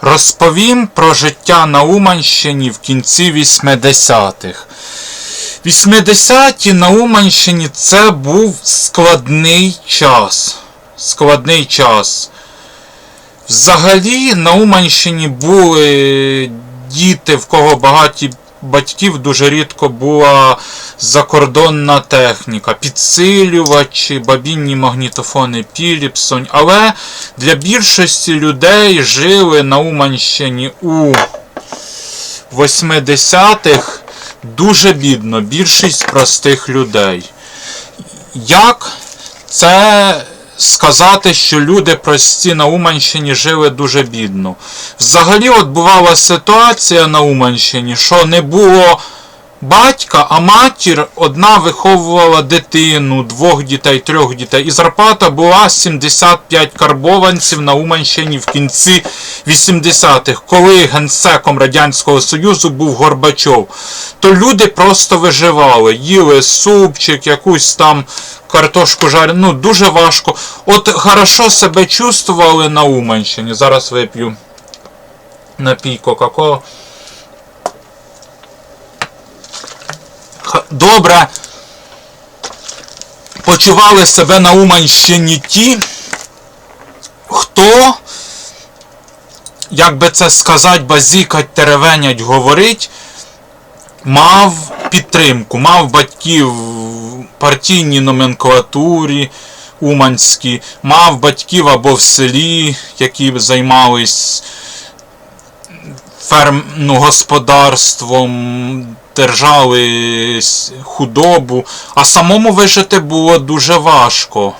Розповім про життя на Уманщині в кінці 80-х. 80-ті на Уманщині це був складний час. Складний час. Взагалі на Уманщині були діти, в кого багаті батьків, дуже рідко була закордонна техніка, підсилювачі, бабінні магнітофони Піліпсон. Але для більшості людей жили на Уманщині у 80-х дуже бідно, більшість простих людей. Як це сказати, що люди прості на Уманщині жили дуже бідно? Взагалі, от бувала ситуація на Уманщині, що не було батька, а матір одна виховувала дитину, двох дітей, трьох дітей. І зарплата була 75 карбованців на Уманщині в кінці 80-х, коли генсеком Радянського Союзу був Горбачов. То люди просто виживали, їли супчик, якусь там картошку жарену. Ну, дуже важко. От хорошо себе чувствували на Уманщині. Зараз вип'ю напій Кока-Кола. Добре. Почували себе на Уманщині. Ті, хто, як би це сказати, базікать, теревенять, говорить, мав підтримку, мав батьків в партійній номенклатурі уманській, мав батьків або в селі, які займались ферм, ну, господарством, держали худобу, а самому вижити було дуже важко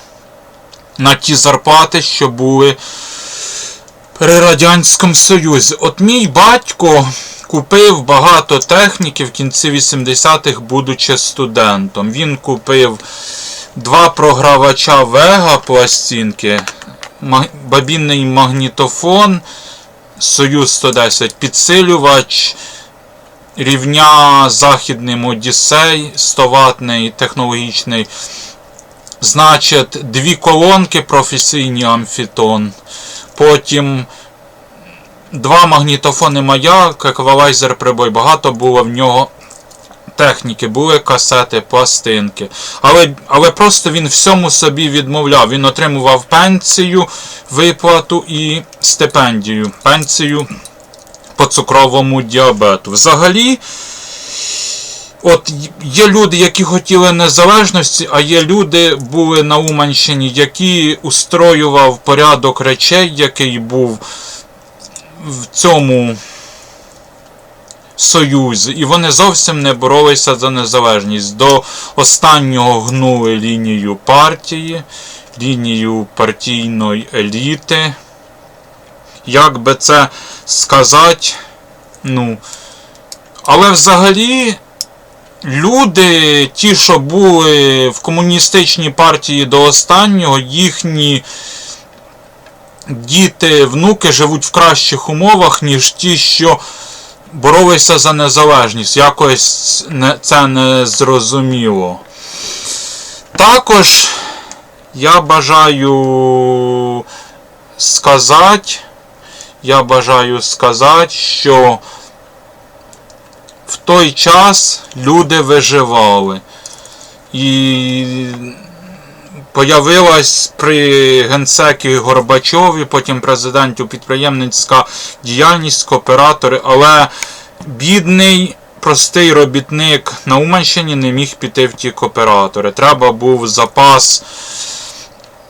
на ті зарплати, що були при Радянському Союзі. От мій батько купив багато техніки в кінці 80-х, будучи студентом. Він купив два програвача Вега пластинки, бабінний магнітофон. Союз 110 підсилювач рівня західним Одіссей 100 ватний технологічний. Значить, дві колонки професійні амфітон. Потім два магнітофони маяк, еквалайзер прибой. Багато було в нього техніки, були касети, пластинки. Але, але просто він всьому собі відмовляв. Він отримував пенсію, виплату і стипендію. Пенсію по цукровому діабету. Взагалі, от є люди, які хотіли незалежності, а є люди, були на Уманщині, які устроював порядок речей, який був в цьому союзі. І вони зовсім не боролися за незалежність. До останнього гнули лінію партії, лінію партійної еліти. Як би це сказати, ну. Але взагалі люди, ті, що були в комуністичній партії до останнього, їхні діти, внуки живуть в кращих умовах, ніж ті, що боролися за незалежність. Якось це не зрозуміло. Також я бажаю сказати, я бажаю сказати, що в той час люди виживали. І появилась при генсекі Горбачові, потім президенту підприємницька діяльність, кооператори, але бідний, простий робітник на Уманщині не міг піти в ті кооператори. Треба був запас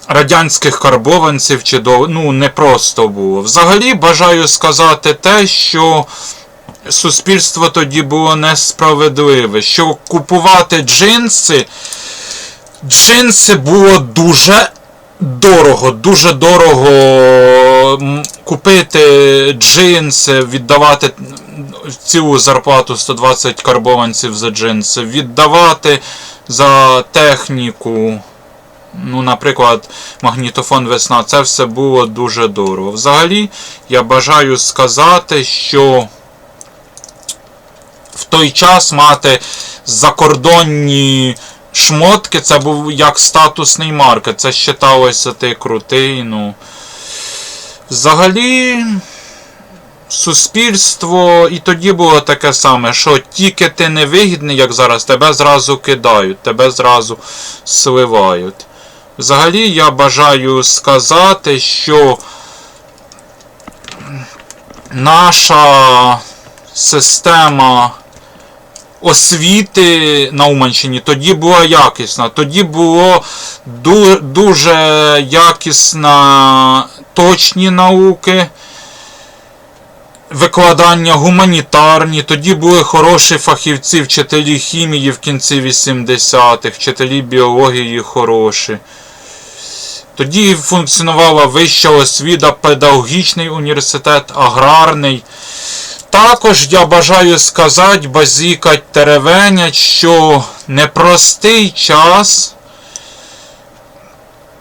радянських карбованців чи до. Ну, не просто було. Взагалі бажаю сказати те, що суспільство тоді було несправедливе, що купувати джинси. Джинси було дуже дорого, дуже дорого купити джинси, віддавати цілу зарплату 120 карбованців за джинси, віддавати за техніку. Ну, наприклад, магнітофон весна, це все було дуже дорого. Взагалі, я бажаю сказати, що в той час мати закордонні шмотки, це був як статусний маркет. Це вважалося ти крутий. Ну. Взагалі, суспільство, і тоді було таке саме, що тільки ти невигідний, як зараз, тебе зразу кидають, тебе зразу сливають. Взагалі я бажаю сказати, що наша система освіти на Уманщині тоді була якісна. Тоді було дуже якісна точні науки, викладання гуманітарні. Тоді були хороші фахівці, вчителі хімії в кінці 80-х, вчителі біології хороші. Тоді функціонувала вища освіта, педагогічний університет, аграрний. Також я бажаю сказати, базікать теревенять, що непростий час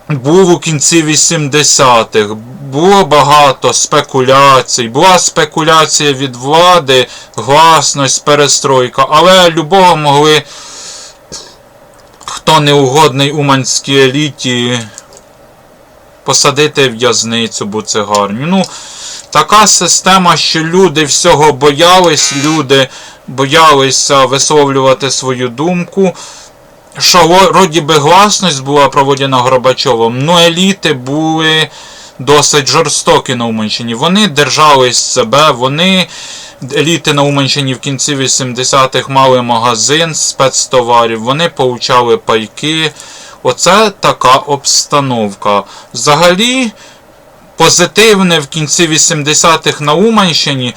був у кінці 80-х. Було багато спекуляцій. Була спекуляція від влади, гласність, перестройка, але любого могли, хто неугодний уманській еліті, посадити в в'язницю буцегарню. Ну, така система, що люди всього боялись, люди боялися висловлювати свою думку. Що вроді би гласність була проводена Горбачовим, ну еліти були досить жорстокі на Уманщині. Вони держались себе, вони. Еліти на Уманщині в кінці 80-х мали магазин спецтоварів, вони получали пайки. Оце така обстановка. Взагалі, позитивне в кінці 80-х на Уманщині,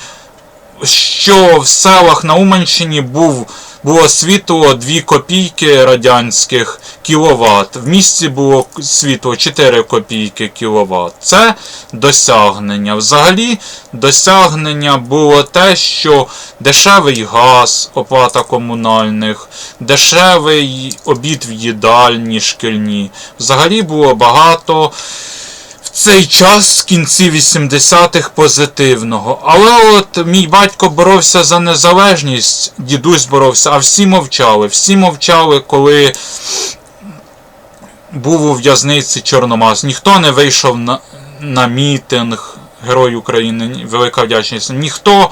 що в селах на Уманщині був, було світло 2 копійки радянських кіловат. В місті було світло 4 копійки кіловат. Це досягнення. Взагалі, досягнення було те, що дешевий газ, оплата комунальних, дешевий обід в їдальні шкільні. Взагалі було багато цей час в кінці 80-х позитивного. Але от мій батько боровся за незалежність, дідусь боровся, а всі мовчали. Всі мовчали, коли був у в'язниці Чорномаз. Ніхто не вийшов на, на мітинг Герой України, велика вдячність. Ніхто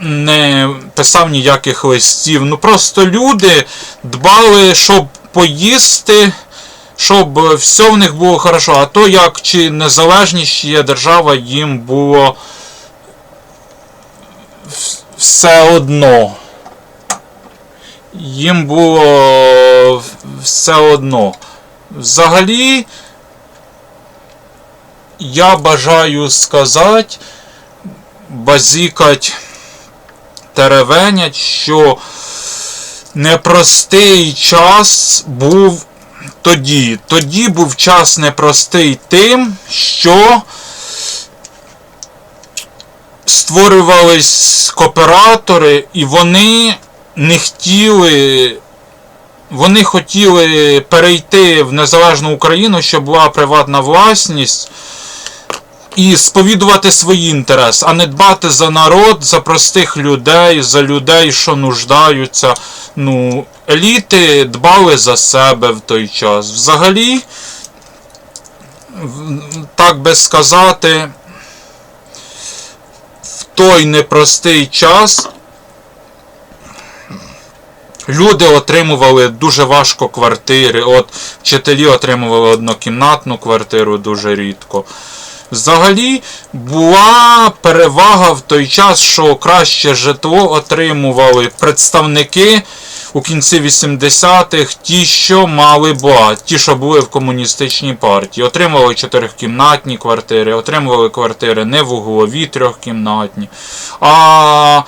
не писав ніяких листів. Ну просто люди дбали, щоб поїсти щоб е, все в них було хорошо. А то як чи незалежність є держава, їм було все одно. Їм було все одно. Взагалі, я бажаю сказати, базікать теревенять, що непростий час був тоді. Тоді був час непростий тим, що створювались кооператори, і вони не хотіли. Вони хотіли перейти в незалежну Україну, щоб була приватна власність, і сповідувати свої інтереси, а не дбати за народ, за простих людей, за людей, що нуждаються. Ну, еліти дбали за себе в той час. Взагалі, так би сказати, в той непростий час люди отримували дуже важко квартири. От вчителі отримували однокімнатну квартиру дуже рідко. Взагалі була перевага в той час, що краще житло отримували представники у кінці 80-х, ті, що мали багато, ті, що були в комуністичній партії. Отримували чотирикімнатні квартири, отримували квартири не в углові трьохкімнатні. А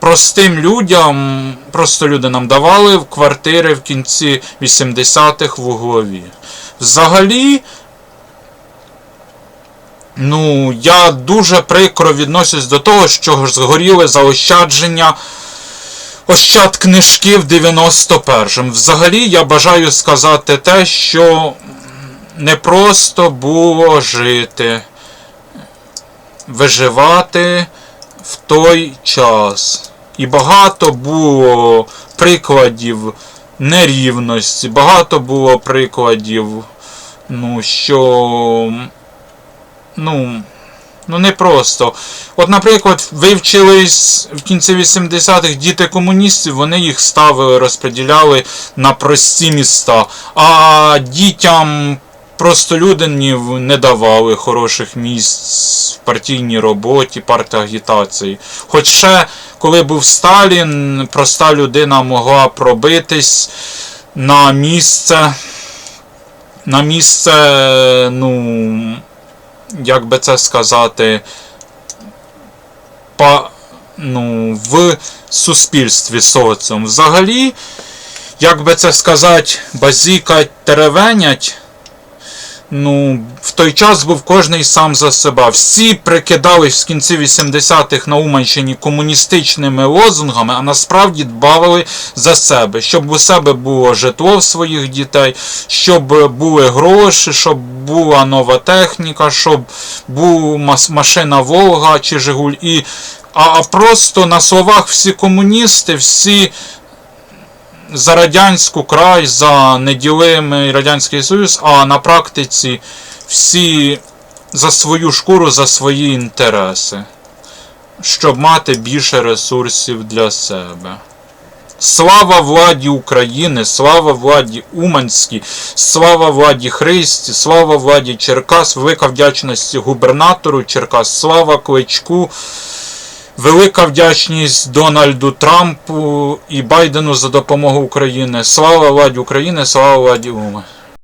простим людям, просто люди нам давали квартири в кінці 80-х в углові. Взагалі. Ну, я дуже прикро відношусь до того, що згоріли заощадження Ощад книжки в 91-м. Взагалі я бажаю сказати те, що не просто було жити, виживати в той час. І багато було прикладів нерівності, багато було прикладів, ну, що. Ну, Ну не просто. От, наприклад, вивчились в кінці 80-х діти комуністів, вони їх ставили, розподіляли на прості міста. А дітям простолюдинів не давали хороших місць в партійній роботі, партагітації. Хоч ще, коли був Сталін, проста людина могла пробитись на місце. На місце, ну, як би це сказати, па, ну, в суспільстві соціум. Взагалі, як би це сказати, базікать, теревенять, ну, в той час був кожний сам за себе. Всі прикидались в кінці 80-х на Уманщині комуністичними лозунгами, а насправді дбавили за себе, щоб у себе було житло в своїх дітей, щоб були гроші, щоб була нова техніка, щоб була машина Волга чи Жигуль. І, а, а просто на словах всі комуністи, всі за радянську край, за неділимий Радянський Союз, а на практиці всі за свою шкуру, за свої інтереси, щоб мати більше ресурсів для себе. Слава владі України, слава владі Уманській, слава владі Христі, слава владі Черкас, велика вдячність губернатору Черкас, слава Кличку, велика вдячність Дональду Трампу і Байдену за допомогу Україні. Слава владі України, слава владі Ума.